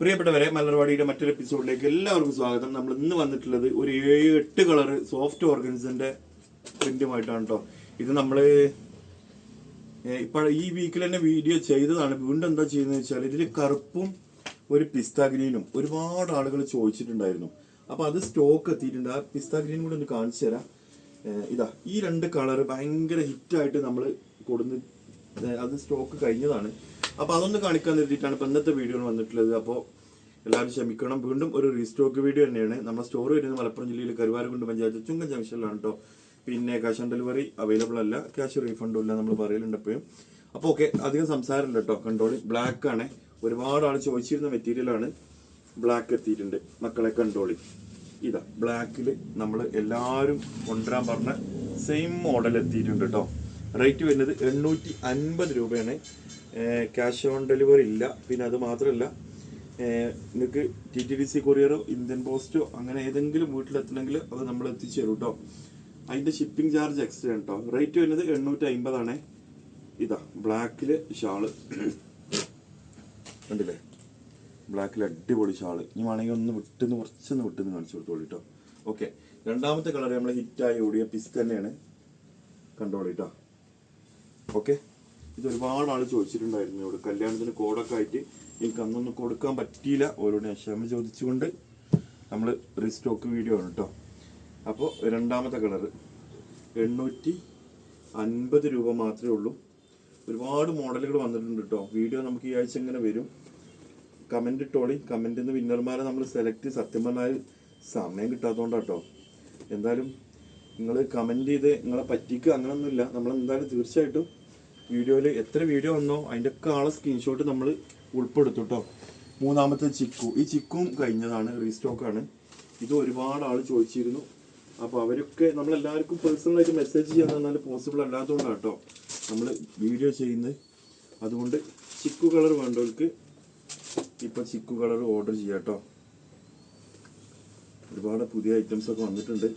പ്രിയപ്പെട്ടവരെ മലർവാടിയുടെ മറ്റൊരു എപ്പിസോഡിലേക്ക് എല്ലാവർക്കും സ്വാഗതം. നമ്മൾ ഇന്ന് വന്നിട്ടുള്ളത് ഒരു ഏഴ് എട്ട് കളർ സോഫ്റ്റ് ഓർഗൻസിന്റെ പ്രിന്റുമായിട്ടാണ് കേട്ടോ ഇത് നമ്മൾ ഇപ്പൊ ഈ വീക്കിൽ തന്നെ വീഡിയോ ചെയ്തതാണ്. വീണ്ടും എന്താ ചെയ്യുന്നത് വെച്ചാൽ ഇതിൽ കറുപ്പും ഒരു പിസ്ത ഗ്രീനും ഒരുപാട് ആളുകൾ ചോദിച്ചിട്ടുണ്ടായിരുന്നു. അപ്പൊ അത് സ്റ്റോക്ക് എത്തിയിട്ടുണ്ട്. ആ പിസ്ത ഗ്രീൻ കൂടെ ഒന്ന് കാണിച്ചു തരാം. ഇതാ ഈ രണ്ട് കളർ ഭയങ്കര ഹിറ്റായിട്ട് നമ്മൾ കൊടുന്ന് അത് സ്റ്റോക്ക് കഴിഞ്ഞതാണ്. അപ്പൊ അതൊന്ന് കാണിക്കാൻ നിർത്തിയിട്ടാണ് ഇപ്പൊ ഇന്നത്തെ വീഡിയോ വന്നിട്ടുള്ളത്. അപ്പോൾ എല്ലാവരും ക്ഷമിക്കണം. വീണ്ടും ഒരു റീസ്റ്റോക്ക് വീഡിയോ തന്നെയാണ്. നമ്മുടെ സ്റ്റോർ വരുന്നത് മലപ്പുറം ജില്ലയിൽ കരുവാരക്കുണ്ട് പഞ്ചായത്ത് ചുങ്ക ജംഗ്ഷനിലാണ് കേട്ടോ പിന്നെ ക്യാഷ് ഓൺ ഡെലിവറി അവൈലബിൾ അല്ല. ക്യാഷ് റീഫണ്ടും ഇല്ല നമ്മൾ പറയലുണ്ട് എപ്പോഴും. അപ്പോൾ ഓക്കെ അധികം സംസാരമില്ല കേട്ടോ കണ്ടോളി. ബ്ലാക്ക് ആണ്. ഒരുപാട് ആൾ ചോദിച്ചിരുന്ന മെറ്റീരിയൽ ആണ് ബ്ലാക്ക് എത്തിയിട്ടുണ്ട്. മക്കളെ കണ്ടോളി. ഇതാ ബ്ലാക്കിൽ നമ്മൾ എല്ലാവരും കൊണ്ടുവരാൻ പറഞ്ഞ സെയിം മോഡൽ എത്തിയിട്ടുണ്ട് കേട്ടോ റേറ്റ് വരുന്നത് എണ്ണൂറ്റി രൂപയാണ്. ക്യാഷ് ഓൺ ഡെലിവറി ഇല്ല. പിന്നെ അത് മാത്രമല്ല നിങ്ങൾക്ക് ടി ടി ഡി സി കൊറിയറോ ഇന്ത്യൻ പോസ്റ്റോ അങ്ങനെ ഏതെങ്കിലും വീട്ടിലെത്തണമെങ്കിൽ അത് നമ്മൾ എത്തിച്ചു തരും കേട്ടോ അതിന്റെ ഷിപ്പിംഗ് ചാർജ് എക്സ്ട്രാ കേട്ടോ റേറ്റ് വരുന്നത് എണ്ണൂറ്റി അമ്പതാണ് ഇതാ ബ്ലാക്കിൽ ഷാൾ. കണ്ടില്ലേ? ബ്ലാക്കിൽ അടിപൊളി ഷാൾ. ഇനി വേണമെങ്കിൽ ഒന്ന് വിട്ടുന്ന് കുറച്ചൊന്ന് വിട്ടുന്ന് കാണിച്ചു കൊടുത്തോളൂ കേട്ടോ ഓക്കെ രണ്ടാമത്തെ കളർ നമ്മൾ ഹിറ്റായി ഓടിയ പിസ് തന്നെയാണ്. കണ്ടോളൂ കേട്ടോ ഓക്കെ ഇത് ഒരുപാട് ആൾ ചോദിച്ചിട്ടുണ്ടായിരുന്നു ഇവിടെ കല്യാണത്തിന് കോഡൊക്കെ ആയിട്ട് എനിക്ക് അന്നൊന്നും കൊടുക്കാൻ പറ്റിയില്ല. ഓരോട് ക്ഷമ ചോദിച്ചുകൊണ്ട് നമ്മൾ റീസ്റ്റോക്ക് വീഡിയോ ആണ് കേട്ടോ അപ്പോൾ രണ്ടാമത്തെ കളർ എണ്ണൂറ്റി അൻപത് രൂപ മാത്രമേ ഉള്ളൂ. ഒരുപാട് മോഡലുകൾ വന്നിട്ടുണ്ട് കേട്ടോ വീഡിയോ നമുക്ക് ഈ ആഴ്ച ഇങ്ങനെ വരും. കമന്റ് ഇട്ടോളി. കമന്റിൽ നിന്ന് വിന്നർമാരെ നമ്മൾ സെലക്ട് സത്യം പറഞ്ഞാൽ സമയം കിട്ടാത്തതുകൊണ്ടാണ് കേട്ടോ എന്തായാലും നിങ്ങൾ കമന്റ് ചെയ്ത് നിങ്ങളെ പറ്റിക്കുക അങ്ങനെയൊന്നുമില്ല നമ്മൾ എന്തായാലും തീർച്ചയായിട്ടും വീഡിയോയിൽ എത്ര വീഡിയോ വന്നോ അതിന്റെ ഒക്കെ ആളെ സ്ക്രീൻഷോട്ട് നമ്മൾ ഉൾപ്പെടുത്തു കേട്ടോ മൂന്നാമത്തെ ചിക്കു. ഈ ചിക്കും കഴിഞ്ഞതാണ് റീസ്റ്റോക്കാണ് ഇത് ഒരുപാട് ആൾ ചോദിച്ചിരുന്നു. അപ്പോൾ അവരൊക്കെ നമ്മളെല്ലാവർക്കും പേഴ്സണലായിട്ട് മെസ്സേജ് ചെയ്യാൻ തന്നാൽ പോസിബിൾ അല്ലാത്തതുകൊണ്ടാണ് കേട്ടോ നമ്മൾ വീഡിയോ ചെയ്യുന്നത്. അതുകൊണ്ട് ചിക്കു കളർ വേണ്ടവർക്ക് ഇപ്പോൾ ചിക്കു കളർ ഓർഡർ ചെയ്യാം കേട്ടോ ഒരുപാട് പുതിയ ഐറ്റംസ് ഒക്കെ വന്നിട്ടുണ്ട്.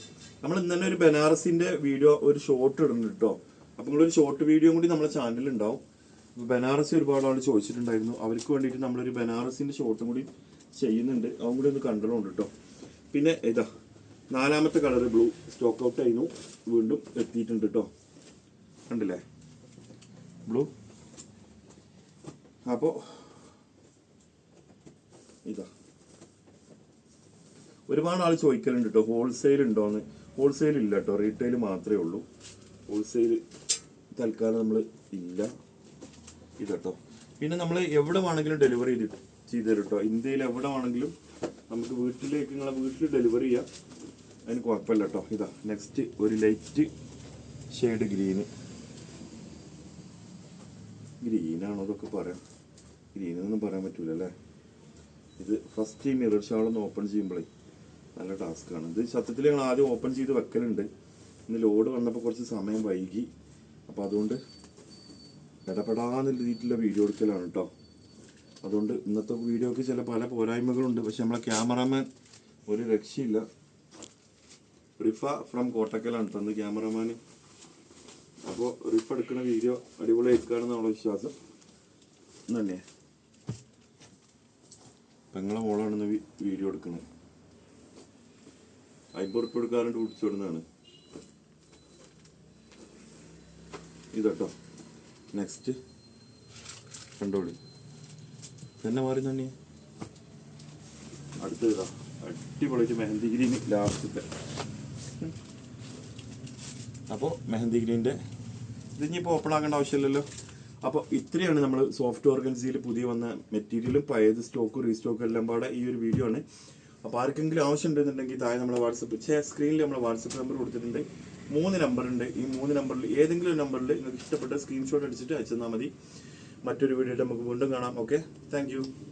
നമ്മൾ ഇന്നലെ ഒരു ബനാറസിന്റെ വീഡിയോ ഒരു ഷോർട്ട് ഇടുന്നുണ്ട് കേട്ടോ അപ്പൊ നിങ്ങളൊരു ഷോർട്ട് വീഡിയോ കൂടി നമ്മുടെ അപ്പൊ ബനാറസി ഒരുപാട് ആൾ ചോദിച്ചിട്ടുണ്ടായിരുന്നു. അവർക്ക് വേണ്ടിയിട്ട് നമ്മളൊരു ബനാറസിന്റെ ഷോർട്ടും കൂടി ചെയ്യുന്നുണ്ട്. അതും കൂടി ഒന്ന് കണ്ടതുകൊണ്ട് കേട്ടോ പിന്നെ ഇതാ നാലാമത്തെ കളർ ബ്ലൂ സ്റ്റോക്ക് ഔട്ട് ആയിരുന്നു. വീണ്ടും എത്തിയിട്ടുണ്ട് കേട്ടോ കണ്ടില്ലേ? ബ്ലൂ അപ്പോൾ ഇതാ. ഒരുപാട് ആൾ ചോദിക്കലുണ്ട് കേട്ടോ ഹോൾസെയിൽ ഉണ്ടോന്ന്. ഹോൾസെയിൽ ഇല്ല കേട്ടോ റീറ്റെയിൽ മാത്രമേ ഉള്ളൂ. ഹോൾസെയിൽ തൽക്കാലം നമ്മൾ ഇല്ല. ഇതട്ടോ. പിന്നെ നമ്മൾ എവിടെ വേണമെങ്കിലും ഡെലിവറി ചെയ്ത് ചെയ്ത് തരും കേട്ടോ ഇന്ത്യയിൽ എവിടെ വേണമെങ്കിലും നമുക്ക് വീട്ടിലേക്ക് നിങ്ങളെ വീട്ടിൽ ഡെലിവറി ചെയ്യാം. അതിന് കുഴപ്പമില്ല കേട്ടോ ഇതാ നെക്സ്റ്റ് ഒരു ലൈറ്റ് ഷെയ്ഡ് ഗ്രീന് ഗ്രീനാണോ അതൊക്കെ പറയാം. ഗ്രീനൊന്നും പറയാൻ പറ്റൂല അല്ലേ? ഇത് ഫസ്റ്റ് ഈ മിറർ ഷാളൊന്ന് ഓപ്പൺ ചെയ്യുമ്പോഴേ നല്ല ടാസ്ക്കാണ് ഇത് സത്യത്തിൽ ഞങ്ങൾ ആദ്യം ഓപ്പൺ ചെയ്ത് വെക്കലുണ്ട്. ഇന്ന് ലോഡ് വന്നപ്പോൾ കുറച്ച് സമയം വൈകി. അപ്പോൾ അതുകൊണ്ട് ഇടപെടാതെ രീതിയിലുള്ള വീഡിയോ എടുക്കലാണ് കേട്ടോ അതുകൊണ്ട് ഇന്നത്തെ വീഡിയോക്ക് ചില പല പോരായ്മകളുണ്ട്. പക്ഷെ നമ്മളെ ക്യാമറാമാൻ ഒരു രക്ഷയില്ല. റിഫ ഫ്രം കോട്ടക്കലാണ്. തന്ന് ക്യാമറമാൻ അപ്പോൾ റിഫ എടുക്കുന്ന വീഡിയോ അടിപൊളി എടുക്കുകയാണെന്നുള്ള വിശ്വാസം തന്നെ പെങ്ങളെ മോളാണ് വി- വീഡിയോ എടുക്കുന്നത്. അമ്പത് ഉറുപ്പ് എടുക്കാറുണ്ട് പിടിച്ചു വിടുന്നതാണ് ഇതട്ടോ നെക്സ്റ്റ് കണ്ടോളി. തന്നെ മാറി തന്നെ അടുത്ത ഇതാ അടിപൊളിയായിട്ട് മെഹന്തി ഗ്രീൻ ലാസ്റ്റത്തെ. അപ്പോൾ മെഹന്തി ഗ്രീന്റെ ഇതിനിപ്പോൾ ഓപ്പൺ ആക്കേണ്ട ആവശ്യമില്ലല്ലോ. അപ്പോൾ ഇത്രയാണ് നമ്മൾ സോഫ്റ്റ് ഓർഗൻസിയിൽ പുതിയ വന്ന മെറ്റീരിയലും പഴയത് സ്റ്റോക്കും റീസ്റ്റോക്കും എല്ലാം പാടെ ഈ ഒരു വീഡിയോ ആണ്. അപ്പോൾ ആർക്കെങ്കിലും ആവശ്യം ഉണ്ടെന്നുണ്ടെങ്കിൽ താഴെ നമ്മുടെ വാട്സപ്പ് സ്ക്രീനിൽ നമ്മുടെ വാട്സപ്പ് നമ്പർ കൊടുത്തിട്ടുണ്ട്. മൂന്ന് നമ്പർ ഉണ്ട് ഈ മൂന്ന് നമ്പറിൽ ഏതെങ്കിലും ഒരു നമ്പറിൽ നിങ്ങൾക്ക് ഇഷ്ടപ്പെട്ട സ്ക്രീൻഷോട്ട് അടിച്ചിട്ട് അയച്ചു തന്നാൽ മതി. മറ്റൊരു വീഡിയോ നമുക്ക് വീണ്ടും കാണാം. Okay thank